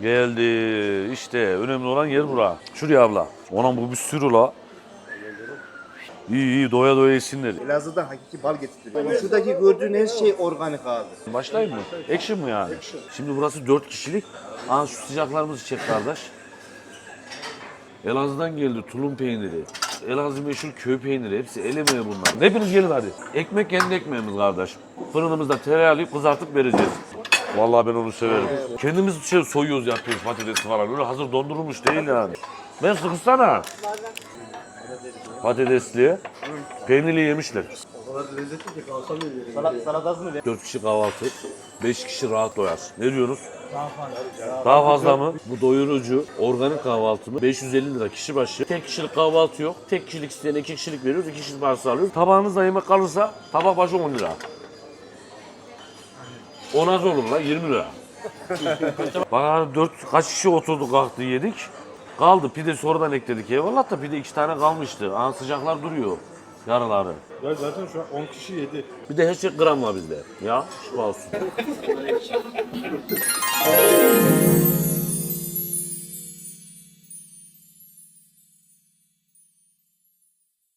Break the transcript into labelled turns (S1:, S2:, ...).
S1: Geldi. İşte önemli olan yer bura. Şuraya abla. Ona bu bir sürü la. İyi iyi doya doya yesinler.
S2: Elazığ'dan hakiki bal getirtiyor. Şuradaki gördüğün her şey organik abi.
S1: Başlayayım mı? Action mı yani? Şimdi burası 4 kişilik. Aa şu sıcaklarımızı çek kardeş. Elazığ'dan geldi tulum peyniri. Elazığ meşhur köy peyniri. Hepsi el emeği bunlar. Hepiniz gelin hadi. Ekmek kendi ekmeğimiz kardeş. Fırınımızda tereyağlı kızartıp vereceğiz. Vallahi ben onu severim. Kendimiz şey soyuyoruz yapıyoruz patatesi falan. Öyle hazır dondurulmuş değil yani. Ben sıkışsana. Patatesli, peynirli yemişler.
S2: Salat, salatasını ver.
S1: 4 kişi kahvaltı, 5 kişi rahat doyar. Ne diyoruz? Daha fazla. Daha fazla mı? Bu doyurucu organik kahvaltı mı? 550 lira kişi başı. Tek kişilik kahvaltı yok. Tek kişilik isteyen 2 kişilik veriyoruz. 2 kişilik varsa alıyoruz. Tabağınızda yemek kalırsa tabak başı 10 lira. 10 az olur la 20 lira. Bak hani 4 kaç kişi oturduk kalktı yedik. Kaldı pide sonradan ekledik eyvallah da pide iki tane kalmıştı. Aa, sıcaklar duruyor yarıları.
S3: Ya zaten şu an 10 kişi yedi.
S1: Bir de her şey gram var bizde. Ya şifa olsun.